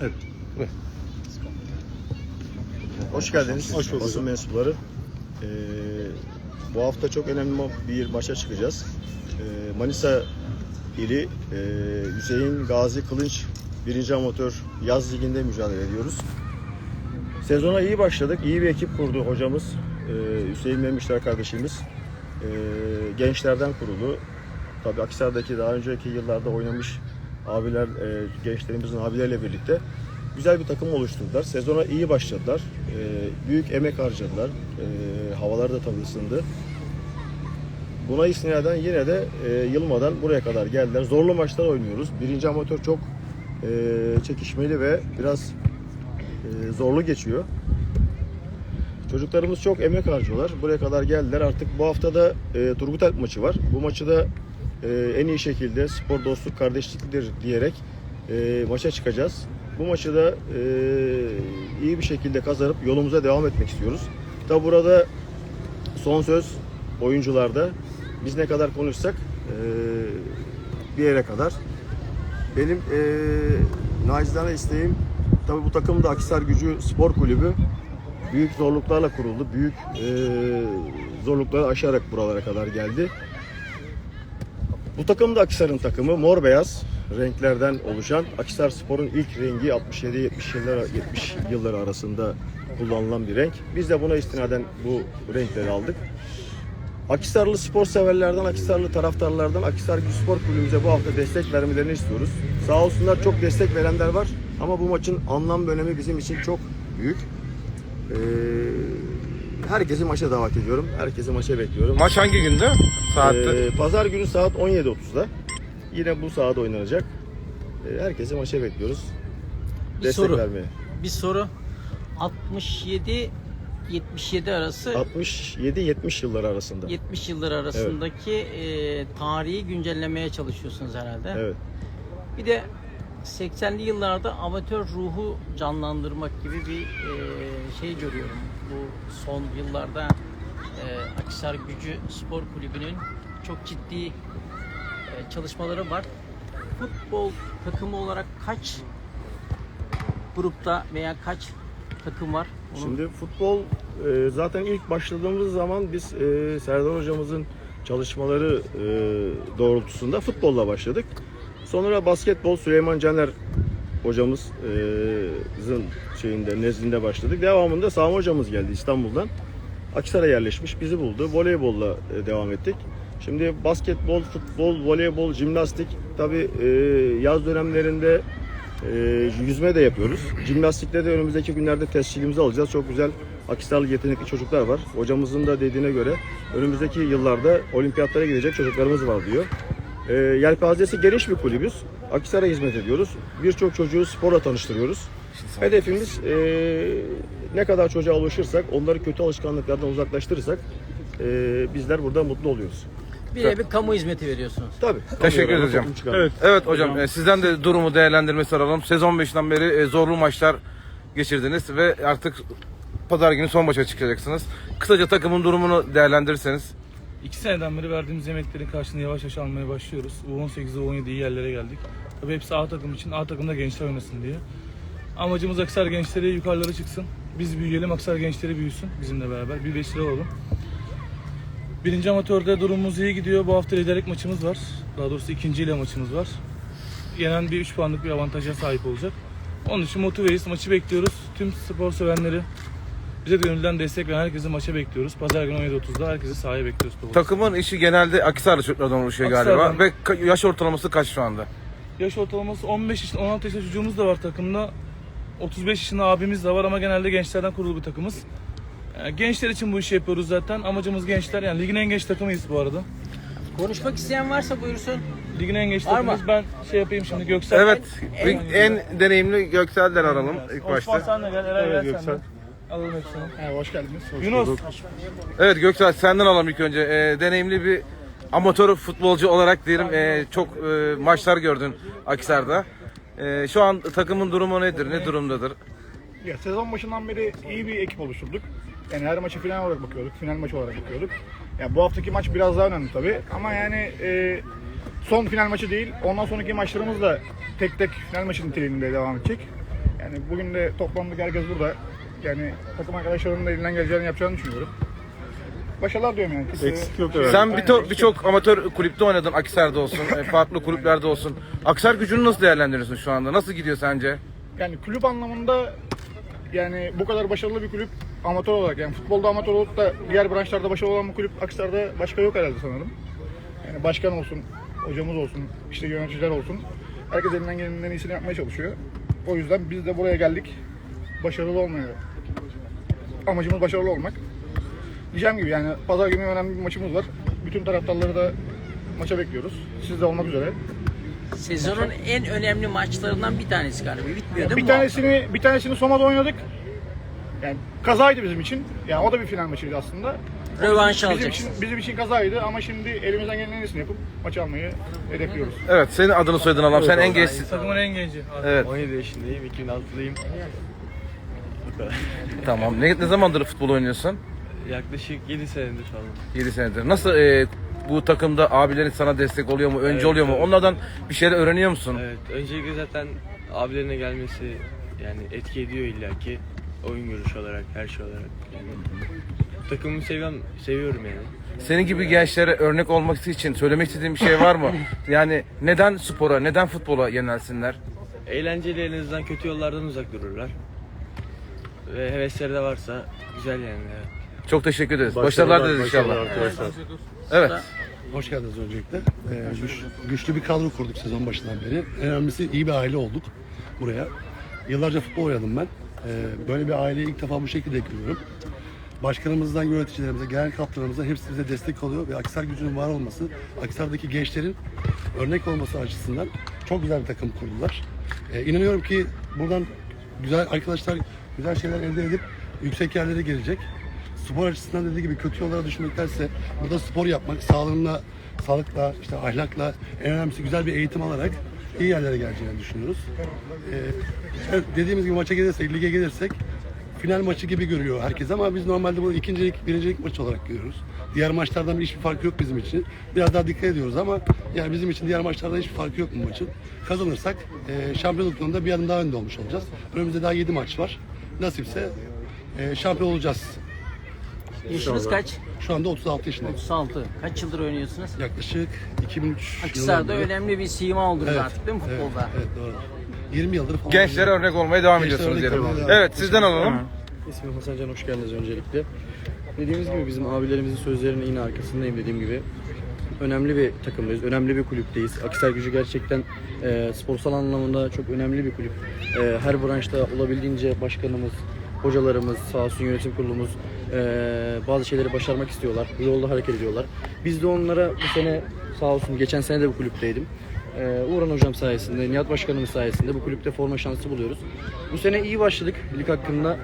Evet. Hoş geldiniz. Hoş bulduk. Basın mensupları. Ee, bu hafta çok önemli bir maça çıkacağız. Ee, Manisa ili e, Hüseyin Gazi Kılınç 1. Amatör Yaz Ligi'nde mücadele ediyoruz. Sezona iyi başladık. İyi bir ekip kurdu hocamız. Ee, Hüseyin Memişler kardeşimiz. Ee, gençlerden kurulu. Tabii Akhisar'daki daha önceki yıllarda oynamış abiler, e, gençlerimizin abileriyle birlikte güzel bir takım oluşturdular. Sezona iyi başladılar. Ee, büyük emek harcadılar. Ee, havalar da tabii ısındı. Buna istinaden yine de e, yılmadan buraya kadar geldiler. Zorlu maçlar oynuyoruz. Birinci amatör çok e, çekişmeli ve biraz e, zorlu geçiyor. Çocuklarımız çok emek harcıyorlar. Buraya kadar geldiler. Artık bu hafta da e, Turgut Alp maçı var. Bu maçı da e, en iyi şekilde spor dostluk kardeşliktir diyerek e, maça çıkacağız. Bu maçı da e, iyi bir şekilde kazanıp yolumuza devam etmek istiyoruz. Tabi burada son söz oyuncularda. Biz ne kadar konuşsak e, bir yere kadar. Benim e, nacizane isteğim tabi bu takım da Akhisar Gücü Spor Kulübü büyük zorluklarla kuruldu. Büyük e, zorlukları aşarak buralara kadar geldi. Bu takım da Akhisar'ın takımı. Mor beyaz renklerden oluşan Akhisar Spor'un ilk rengi 67-70 yıllar 70 yılları arasında kullanılan bir renk. Biz de buna istinaden bu renkleri aldık. Akhisarlı spor severlerden, Akhisarlı taraftarlardan Akhisar Gücü Spor Kulübümüze bu hafta destek vermelerini istiyoruz. Sağ olsunlar çok destek verenler var ama bu maçın anlam ve önemi bizim için çok büyük. Ee, herkesi maça davet ediyorum. Herkesi maça bekliyorum. Maç hangi günde? Saatte. Ee, Pazar günü saat 17.30'da. Yine bu sahada oynanacak. Ee, herkesi maça bekliyoruz. Bir Destek soru. vermeye. Bir soru. 67 77 arası 67-70 yılları arasında. 70 yıllar arasındaki e, tarihi güncellemeye çalışıyorsunuz herhalde. Evet. Bir de 80'li yıllarda amatör ruhu canlandırmak gibi bir e, şey görüyorum. Bu son yıllarda e, Akhisar Gücü Spor Kulübü'nün çok ciddi e, çalışmaları var. Futbol takımı olarak kaç grupta veya kaç takım var? Onu Şimdi futbol e, zaten ilk başladığımız zaman biz e, Serdar hocamızın çalışmaları e, doğrultusunda futbolla başladık. Sonra basketbol Süleyman Caner hocamızın şeyinde nezdinde başladık. Devamında Sami hocamız geldi İstanbul'dan. Akhisar'a yerleşmiş, bizi buldu. Voleybolla devam ettik. Şimdi basketbol, futbol, voleybol, jimnastik tabi yaz dönemlerinde yüzme de yapıyoruz. Jimnastikte de önümüzdeki günlerde tescilimizi alacağız. Çok güzel Akhisarlı yetenekli çocuklar var. Hocamızın da dediğine göre önümüzdeki yıllarda olimpiyatlara gidecek çocuklarımız var diyor. E, yelpazesi geniş bir kulübüz. Akhisar'a hizmet ediyoruz. Birçok çocuğu sporla tanıştırıyoruz. Hedefimiz e, ne kadar çocuğa ulaşırsak, onları kötü alışkanlıklardan uzaklaştırırsak e, bizler burada mutlu oluyoruz. birebir kamu hizmeti veriyorsunuz. Tabii. Teşekkür toplum çıkarmak. Evet. Evet hocam e, sizden de durumu değerlendirmesi alalım. Sezon başından beri e, zorlu maçlar geçirdiniz ve artık pazar günü son maça çıkacaksınız. Kısaca takımın durumunu değerlendirirseniz. İki seneden beri verdiğimiz emeklerin karşılığını yavaş yavaş almaya başlıyoruz. U18'de U17 iyi yerlere geldik. Tabii hepsi A takım için, A takımda gençler oynasın diye. Amacımız Aksar gençleri yukarılara çıksın. Biz büyüyelim, Aksar gençleri büyüsün bizimle beraber. Bir vesile olalım. Birinci amatörde durumumuz iyi gidiyor. Bu hafta liderlik maçımız var. Daha doğrusu ikinci ile maçımız var. Yenen bir 3 puanlık bir avantaja sahip olacak. Onun için motiveyiz. Maçı bekliyoruz. Tüm spor sevenleri bize gönülden destek veren herkesi maça bekliyoruz. Pazar günü 17.30'da herkesi sahaya bekliyoruz. Takımın işi genelde Akhisarlı çocuklardan oluşuyor galiba. Ve ka- yaş ortalaması kaç şu anda? Yaş ortalaması 15 yaşında, 16 yaşında çocuğumuz da var takımda. 35 yaşında abimiz de var ama genelde gençlerden kurulu bir takımız. Yani gençler için bu işi yapıyoruz zaten. Amacımız gençler. Yani ligin en genç takımıyız bu arada. Konuşmak isteyen varsa buyursun. Ligin en genç Var mı? takımıyız. Ben şey yapayım şimdi Göksel. Evet. en- En deneyimli Göksel'den aralım ilk Osman başta. sen de gel. Eray Evet, gel sen de. Alalım hepsini. hoş geldiniz. Yunus. Evet Göksel senden alalım ilk önce. Ee, deneyimli bir amatör futbolcu olarak diyelim ee, çok ee, maçlar gördün Akhisar'da. Ee, şu an takımın durumu nedir? Ne durumdadır? Ya sezon başından beri iyi bir ekip oluşturduk. Yani her maçı final olarak bakıyorduk, final maçı olarak bakıyorduk. Yani bu haftaki maç biraz daha önemli tabii ama yani e, son final maçı değil, ondan sonraki maçlarımız da tek tek final maçı niteliğinde devam edecek. Yani bugün de toplandık herkes burada. Yani takım arkadaşlarının da elinden geleceğini yapacağını düşünüyorum. Başarılar diyorum yani. Kimse- Eksik yok herhalde. Sen birçok birçok amatör kulüpte oynadın. Akhisar'da olsun, e, farklı kulüplerde olsun. Akhisar gücünü nasıl değerlendiriyorsun şu anda? Nasıl gidiyor sence? Yani kulüp anlamında yani bu kadar başarılı bir kulüp amatör olarak yani futbolda amatör olup da diğer branşlarda başarılı olan bir kulüp Akhisar'da başka yok herhalde sanırım. Yani başkan olsun, hocamız olsun, işte yöneticiler olsun. Herkes elinden gelenin en iyisini yapmaya çalışıyor. O yüzden biz de buraya geldik. Başarılı olmaya. Amacımız başarılı olmak. Diyeceğim gibi yani pazar günü önemli bir maçımız var. Bütün taraftarları da maça bekliyoruz. Siz de olmak üzere. Sezonun en önemli maçlarından bir tanesi galiba. Bitmiyor değil mi? Bir bu tanesini bir tanesini Soma'da oynadık. Yani kazaydı bizim için. Yani o da bir final maçıydı aslında. Rövanş bizim alacaksın. için, bizim için kazaydı ama şimdi elimizden gelen en iyisini yapıp maçı almayı hedefliyoruz. Evet, senin adını soyadını alalım. Sen en gençsin. Takımın en genci. Evet, 17 yaşındayım, 2006'lıyım. Tamam. Ne, ne zamandır futbol oynuyorsun? Yaklaşık 7 senedir falan. 7 senedir. Nasıl e, bu takımda abilerin sana destek oluyor mu? Önce Evet, oluyor mu? evet. Onlardan bir şeyler öğreniyor musun? Evet, öncelikle zaten abilerine gelmesi yani etki ediyor illaki. Oyun görüşü olarak, her şey olarak. Yani. Takımımı seviyorum, seviyorum yani. Senin gibi gençlere örnek olmak için söylemek istediğin bir şey var mı? Yani neden spora, neden futbola yönelsinler? Eğlenceli en azından kötü yollardan uzak dururlar. Ve hevesleri de varsa güzel yani. evet. Çok teşekkür ederiz. Başarılar dileriz inşallah. arkadaşlar. Evet. Hoş geldiniz öncelikle. Ee, güç- güçlü bir kadro kurduk sezon başından beri. En önemlisi iyi bir aile olduk buraya. Yıllarca futbol oynadım ben. Ee, böyle bir aileyi ilk defa bu şekilde görüyorum. Başkanımızdan yöneticilerimize, genel kaptanımıza hepsi bize destek oluyor ve Aksar gücünün var olması, Aksar'daki gençlerin örnek olması açısından çok güzel bir takım kurdular. Ee, inanıyorum ki buradan güzel arkadaşlar güzel şeyler elde edip yüksek yerlere gelecek. Spor açısından dediği gibi kötü yollara düşmektense burada spor yapmak, sağlığına, sağlıkla, işte ahlakla, en önemlisi güzel bir eğitim alarak iyi yerlere geleceğini düşünüyoruz. Ee, dediğimiz gibi maça gelirsek, lige gelirsek final maçı gibi görüyor herkes ama biz normalde bunu ikincilik, birincilik maçı olarak görüyoruz. Diğer maçlardan hiçbir farkı yok bizim için. Biraz daha dikkat ediyoruz ama yani bizim için diğer maçlardan hiçbir farkı yok bu maçın. Kazanırsak e, şampiyonluk yolunda bir adım daha önde olmuş olacağız. Önümüzde daha 7 maç var. Nasipse e, şampiyon olacağız. Yaşınız kaç? Şu anda 36 yaşındayım. 36. Kaç yıldır oynuyorsunuz? Yaklaşık 2003 Akhisar'da yılından beri. önemli bir sima oldunuz Evet, artık değil mi evet, futbolda? Evet, doğru. 20 yıldır falan. Gençlere örnek olmaya devam Gençlere ediyorsunuz örnek diyelim. olmaya devam Evet, sizden alalım. İsmim Hasan Can, hoş geldiniz öncelikle. Dediğimiz gibi bizim abilerimizin sözlerinin yine arkasındayım dediğim gibi. Önemli bir takımdayız, önemli bir kulüpteyiz. Akisar Gücü gerçekten e, sporsal anlamında çok önemli bir kulüp. E, her branşta olabildiğince başkanımız, hocalarımız, sağ olsun yönetim kurulumuz e, bazı şeyleri başarmak istiyorlar. Bu yolda hareket ediyorlar. Biz de onlara bu sene sağ olsun geçen sene de bu kulüpteydim. Ee, Uğran hocam sayesinde, Nihat başkanımız sayesinde bu kulüpte forma şansı buluyoruz. Bu sene iyi başladık lig hakkında.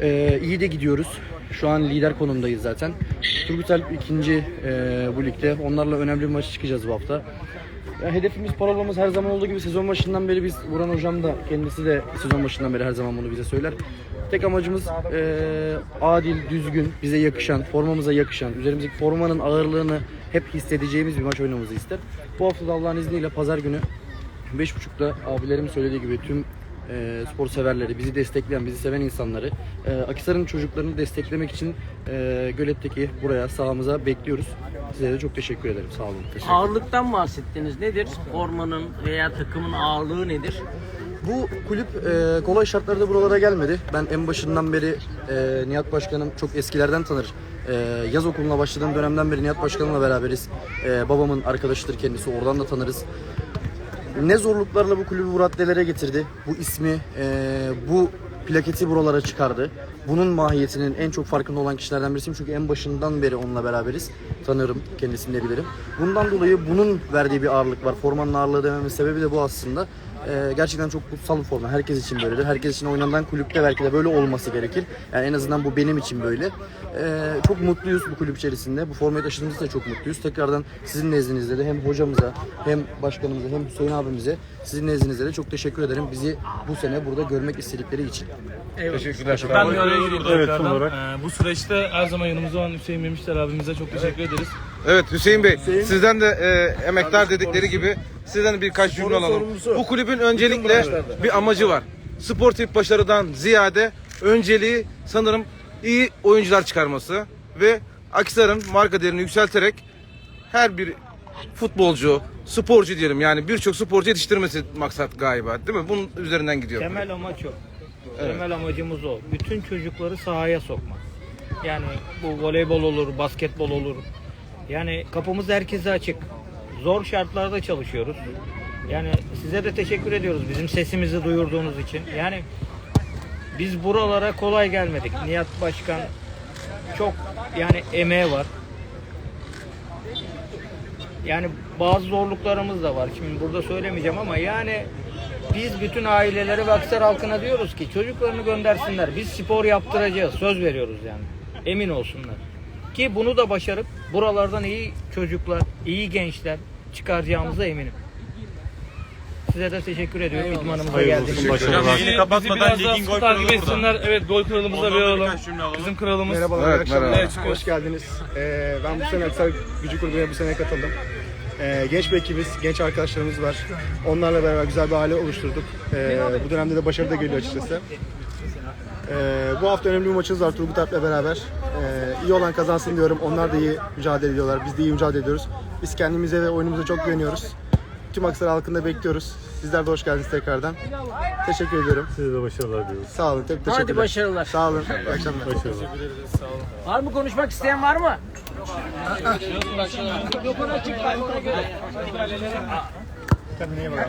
Ee, iyi de gidiyoruz. Şu an lider konumdayız zaten. Turgut Alp ikinci e, bu ligde. Onlarla önemli bir maça çıkacağız bu hafta. Ya hedefimiz, parolamız her zaman olduğu gibi sezon başından beri biz, Burhan hocam da kendisi de sezon başından beri her zaman bunu bize söyler. Tek amacımız e, adil, düzgün, bize yakışan, formamıza yakışan, üzerimizdeki formanın ağırlığını hep hissedeceğimiz bir maç oynamamızı ister. Bu hafta da Allah'ın izniyle pazar günü 5.30'da abilerimin söylediği gibi tüm e, spor severleri, bizi destekleyen, bizi seven insanları e, Akisar'ın çocuklarını desteklemek için e, Gölet'teki buraya sahamıza bekliyoruz. Size de çok teşekkür ederim. Sağ olun. Teşekkür Ağırlıktan bahsettiniz. Nedir? Formanın veya takımın ağırlığı nedir? Bu kulüp e, kolay şartlarda buralara gelmedi. Ben en başından beri e, Nihat Başkanım çok eskilerden tanır. E, yaz okuluna başladığım dönemden beri Nihat Başkanımla beraberiz. E, babamın arkadaşıdır kendisi. Oradan da tanırız. Ne zorluklarla bu kulübü bu raddelere getirdi. Bu ismi, e, bu plaketi buralara çıkardı. Bunun mahiyetinin en çok farkında olan kişilerden birisiyim. Çünkü en başından beri onunla beraberiz. Tanırım, kendisini de bilirim. Bundan dolayı bunun verdiği bir ağırlık var. Formanın ağırlığı dememin sebebi de bu aslında. E, gerçekten çok kutsal bir forma. Herkes için böyledir. Herkes için oynanan kulüpte belki de böyle olması gerekir. Yani en azından bu benim için böyle. E, çok mutluyuz bu kulüp içerisinde. Bu formayı taşıdığımızda da çok mutluyuz. Tekrardan sizin nezdinizde de hem hocamıza hem başkanımıza hem Hüseyin abimize sizin nezdinizde de çok teşekkür ederim. Bizi bu sene burada görmek istedikleri için. Teşekkürler. Ben bir araya gireyim tekrardan. Ee, bu süreçte her zaman yanımızda olan Hüseyin Memişler abimize çok teşekkür ederiz. Evet Hüseyin Bey, sizden de e, emektar dedikleri gibi sizden de birkaç cümle alalım. Bu kulübün öncelikle bir amacı var. sportif başarıdan ziyade önceliği sanırım iyi oyuncular çıkarması ve Akisar'ın marka değerini yükselterek her bir futbolcu, sporcu diyelim yani birçok sporcu yetiştirmesi maksat galiba değil mi? Bunun üzerinden gidiyor. Temel amaç o. Temel amacımız o. Bütün çocukları sahaya sokmak. Yani bu voleybol olur, basketbol olur. Yani kapımız herkese açık. Zor şartlarda çalışıyoruz. Yani size de teşekkür ediyoruz bizim sesimizi duyurduğunuz için. Yani biz buralara kolay gelmedik. Nihat Başkan çok yani emeği var. Yani bazı zorluklarımız da var. Şimdi burada söylemeyeceğim ama yani biz bütün ailelere ve Aksar halkına diyoruz ki çocuklarını göndersinler. Biz spor yaptıracağız. Söz veriyoruz yani. Emin olsunlar. Ki bunu da başarıp buralardan iyi çocuklar, iyi gençler çıkaracağımıza eminim. Size de teşekkür ediyorum. İdmanımıza geldiğiniz için. Bizi, kapatmadan biraz daha takip etsinler. Evet gol kralımıza bir alalım. Bizim kralımız. Merhabalar, Evet, akşamlar. merhaba. Evet. Hoş geldiniz. Ee, ben bu sene Aksar Gücü Kulübü'ne bu sene katıldım. Ee, genç bir ekibiz, genç arkadaşlarımız var. Onlarla beraber güzel bir aile oluşturduk. Ee, bu dönemde de başarı da geliyor açıkçası. Ee, bu hafta önemli bir maçımız var Turgut Alp'le beraber. Ee, iyi olan kazansın diyorum. Onlar da iyi mücadele ediyorlar. Biz de iyi mücadele ediyoruz. Biz kendimize ve oyunumuza çok güveniyoruz. Tüm Aksar halkında bekliyoruz. Sizler de hoş geldiniz tekrardan. Teşekkür ediyorum. Size de başarılar diliyoruz. Sağ olun. Çok teşekkürler. Hadi başarılar. Sağ olun. İyi akşamlar. Var mı konuşmak isteyen var mı? Kendine iyi bak.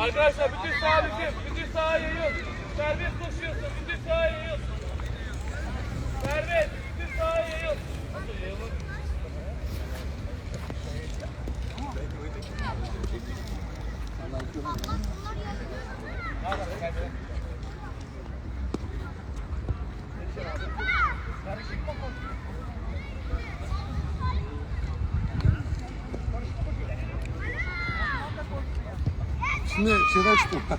Arkadaşlar bütün saha bizim. Bütün saha yayıyoruz. Serbest koşuyorsun. Bütün saha yayıyorsun. Serbest. Bütün saha yayıyorsun. 现在现在出来